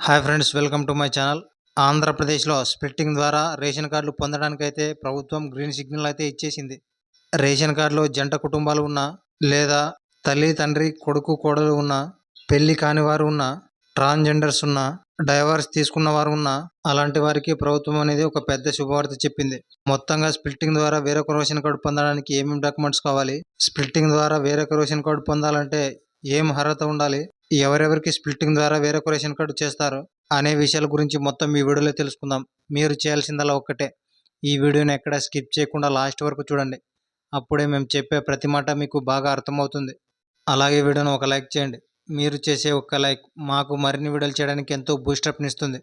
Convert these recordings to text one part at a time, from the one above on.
Hi friends welcome to my channel ఆంధ్రప్రదేశ్లో splitting ద్వారా ration కార్డులు పొందడానికైతే ప్రభుత్వం గ్రీన్ సిగ్నల్ అయితే ఇచ్చేసింది. రేషన్ కార్డులో జంట కుటుంబాలు ఉన్న లేదా తల్లి తండ్రి కొడుకు కోడలు ఉన్న పెళ్ళి కాని వారు ఉన్న ట్రాన్స్జెండర్స్ ఉన్న డైవర్స్ తీసుకున్న వారు ఉన్న అలాంటి వారికి ప్రభుత్వం అనేది ఒక పెద్ద శుభవార్త చెప్పింది. మొత్తంగా స్ప్లిట్టింగ్ ద్వారా వేరొక రేషన్ కార్డు పొందడానికి ఏమేమి డాక్యుమెంట్స్ కావాలి? స్ప్లిట్టింగ్ ద్వారా వేరొక రేషన్ కార్డు పొందాలంటే ఏం అర్హత ఉండాలి? ఎవరెవరికి స్ప్లిట్టింగ్ ద్వారా వేరొక రేషన్ కార్డు చేస్తారు అనే విషయాల గురించి మొత్తం ఈ వీడియోలో తెలుసుకుందాం. మీరు చేయాల్సిందల్లా ఒక్కటే. ఈ వీడియోని ఎక్కడ స్కిప్ చేయకుండా లాస్ట్ వరకు చూడండి. అప్పుడే మేము చెప్పే ప్రతి మాట మీకు బాగా అర్థమవుతుంది. అలాగే వీడియోను ఒక లైక్ చేయండి. మీరు చేసే ఒక్క లైక్ మాకు మరిన్ని వీడియోలు చేయడానికి ఎంతో బూస్టప్నిస్తుంది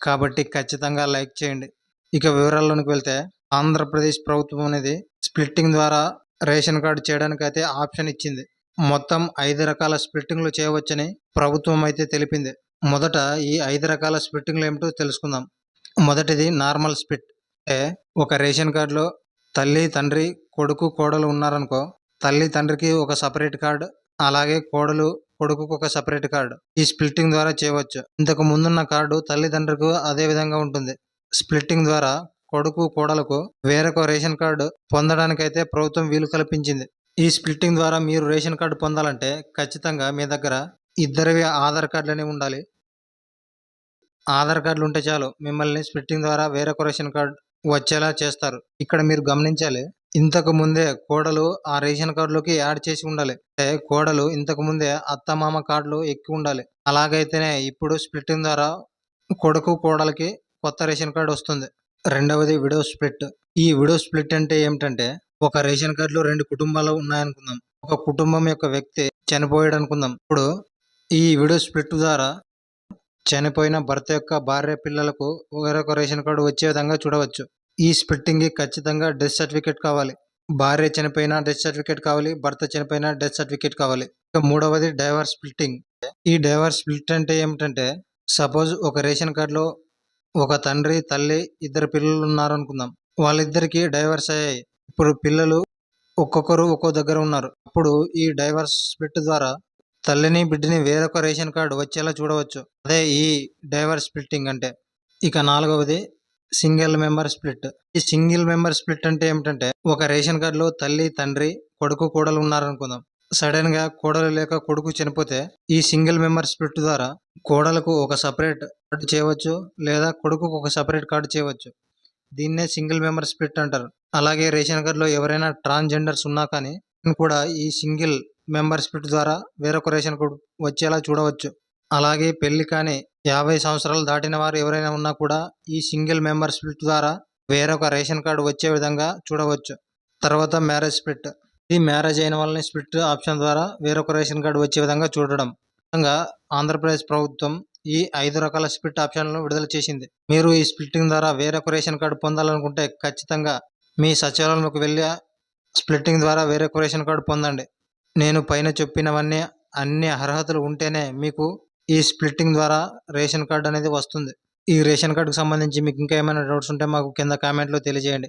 కాబట్టి ఖచ్చితంగా లైక్ చేయండి. ఇక వివరాల్లోనికి వెళ్తే ఆంధ్రప్రదేశ్ ప్రభుత్వం అనేది స్ప్లిట్టింగ్ ద్వారా రేషన్ కార్డు చేయడానికి అయితే ఆప్షన్ ఇచ్చింది. మొత్తం ఐదు రకాల స్ప్లిట్టింగ్లు చేయవచ్చని ప్రభుత్వం అయితే తెలిపింది. మొదట ఈ ఐదు రకాల స్ప్లిట్టింగ్లు ఏమిటో తెలుసుకుందాం. మొదటిది నార్మల్ స్ప్లిట్. అంటే ఒక రేషన్ కార్డులో తల్లి తండ్రి కొడుకు కోడలు ఉన్నారనుకో తల్లి తండ్రికి ఒక సపరేట్ కార్డు అలాగే కోడలు కొడుకుకు ఒక సపరేట్ కార్డు. ఈ స్ప్లిట్టింగ్ ద్వారా చేయవచ్చు. ఇంతకు ముందున్న కార్డు తల్లిదండ్రులకు అదే విధంగా ఉంటుంది. స్ప్లిట్టింగ్ ద్వారా కొడుకు కోడలకు వేరొక రేషన్ కార్డు పొందడానికైతే ప్రభుత్వం వీలు కల్పించింది. ఈ స్ప్లిట్టింగ్ ద్వారా మీరు రేషన్ కార్డు పొందాలంటే ఖచ్చితంగా మీ దగ్గర ఇద్దరివి ఆధార్ కార్డులు అనేవి ఉండాలి. ఆధార్ కార్డులు ఉంటే చాలు మిమ్మల్ని స్ప్లిట్టింగ్ ద్వారా వేరొక రేషన్ కార్డు వచ్చేలా చేస్తారు. ఇక్కడ మీరు గమనించాలి ఇంతకు ముందే కోడలు ఆ రేషన్ కార్డులోకి యాడ్ చేసి ఉండాలి. అంటే కోడలు ఇంతకు ముందే అత్త మామ కార్డులు ఎక్కి ఉండాలి. అలాగైతేనే ఇప్పుడు స్ప్లిట్టింగ్ ద్వారా కొడుకు కోడలికి కొత్త రేషన్ కార్డు వస్తుంది. రెండవది విడో స్ప్లిట్. ఈ విడో స్ప్లిట్ అంటే ఏమిటంటే ఒక రేషన్ కార్డులో రెండు కుటుంబాలు ఉన్నాయనుకుందాం. ఒక కుటుంబం యొక్క వ్యక్తి చనిపోయాడు అనుకుందాం ఇప్పుడు ఈ వీడియో స్ప్లిట్ ద్వారా చనిపోయిన భర్త యొక్క భార్య పిల్లలకు వేరొక రేషన్ కార్డు వచ్చే విధంగా చూడవచ్చు. ఈ స్ప్లిట్టింగ్ ఖచ్చితంగా డెత్ సర్టిఫికేట్ కావాలి. భార్య చనిపోయిన డెత్ సర్టిఫికేట్ కావాలి. భర్త చనిపోయిన డెత్ సర్టిఫికేట్ కావాలి. మూడవది డైవర్స్ స్ప్లిట్టింగ్ ఈ డైవర్స్ స్ప్లిట్ అంటే ఏమిటంటే సపోజ్ ఒక రేషన్ కార్డులో ఒక తండ్రి తల్లి ఇద్దరు పిల్లలు ఉన్నారు అనుకుందాం వాళ్ళిద్దరికి డైవర్స్ అయ్యాయి. ఇప్పుడు పిల్లలు ఒక్కొక్కరు ఒక్కో దగ్గర ఉన్నారు. అప్పుడు ఈ డైవర్స్ స్ప్లిట్ ద్వారా తల్లిని బిడ్డని వేరొక రేషన్ కార్డు వచ్చేలా చూడవచ్చు. అదే ఈ డైవర్స్ స్ప్లిట్టింగ్ అంటే. ఇక నాలుగవది సింగిల్ మెంబర్ స్ప్లిట్. ఈ సింగిల్ మెంబర్ స్ప్లిట్ అంటే ఏమిటంటే ఒక రేషన్ కార్డులో తల్లి తండ్రి కొడుకు కోడలు ఉన్నారనుకుందాం. సడన్గా కోడలు లేక కొడుకు చనిపోతే ఈ సింగిల్ మెంబర్ స్ప్లిట్ ద్వారా కోడలకు ఒక సపరేట్ కార్డు చేయవచ్చు లేదా కొడుకుకు ఒక సపరేట్ కార్డు చేయవచ్చు. దీన్నే సింగిల్ మెంబర్ స్ప్లిట్ అంటారు. అలాగే రేషన్ కార్డులో ఎవరైనా ట్రాన్స్జెండర్స్ ఉన్నా కానీ కూడా ఈ సింగిల్ మెంబర్ స్ప్లిట్ ద్వారా వేరొక రేషన్ కార్డు వచ్చేలా చూడవచ్చు. అలాగే పెళ్ళి కానీ యాభై సంవత్సరాలు దాటిన వారు ఎవరైనా ఉన్నా కూడా ఈ సింగిల్ మెంబర్ స్ప్లిట్ ద్వారా వేరొక రేషన్ కార్డు వచ్చే విధంగా చూడవచ్చు. తర్వాత మ్యారేజ్ స్ప్లిట్. ఈ మ్యారేజ్ అయిన వాళ్ళని స్ప్లిట్ ఆప్షన్ ద్వారా వేరొక రేషన్ కార్డు వచ్చే విధంగా చూడడం. విధంగా ఆంధ్రప్రదేశ్ ప్రభుత్వం ఈ ఐదు రకాల స్ప్లిట్ ఆప్షన్లను విడుదల చేసింది. మీరు ఈ స్ప్లిట్టింగ్ ద్వారా వేరొక రేషన్ కార్డు పొందాలనుకుంటే ఖచ్చితంగా మీ సచివాలయంలోకి వెళ్ళి స్ప్లిట్టింగ్ ద్వారా వేరొక రేషన్ కార్డు పొందండి. నేను పైన చెప్పినవన్నీ అన్ని అర్హతలు ఉంటేనే మీకు ఈ స్ప్లిట్టింగ్ ద్వారా రేషన్ కార్డు అనేది వస్తుంది. ఈ రేషన్ కార్డుకి సంబంధించి మీకు ఇంకా ఏమైనా డౌట్స్ ఉంటే మాకు కింద కామెంట్లో తెలియజేయండి.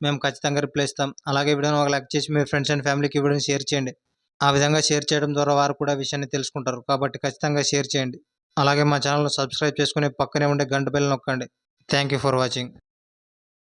మేము ఖచ్చితంగా రిప్లై ఇస్తాం. అలాగే వీడియోని ఒక లైక్ చేసి మీ ఫ్రెండ్స్ అండ్ ఫ్యామిలీకి వీడియోని షేర్ చేయండి. ఆ విధంగా షేర్ చేయడం ద్వారా వారు కూడా విషయాన్ని తెలుసుకుంటారు. కాబట్టి ఖచ్చితంగా షేర్ చేయండి. అలాగే మా ఛానల్ సబ్స్క్రైబ్ చేసుకుని పక్కనే ఉండే గంట బెల్ నొక్కండి. Thank you for watching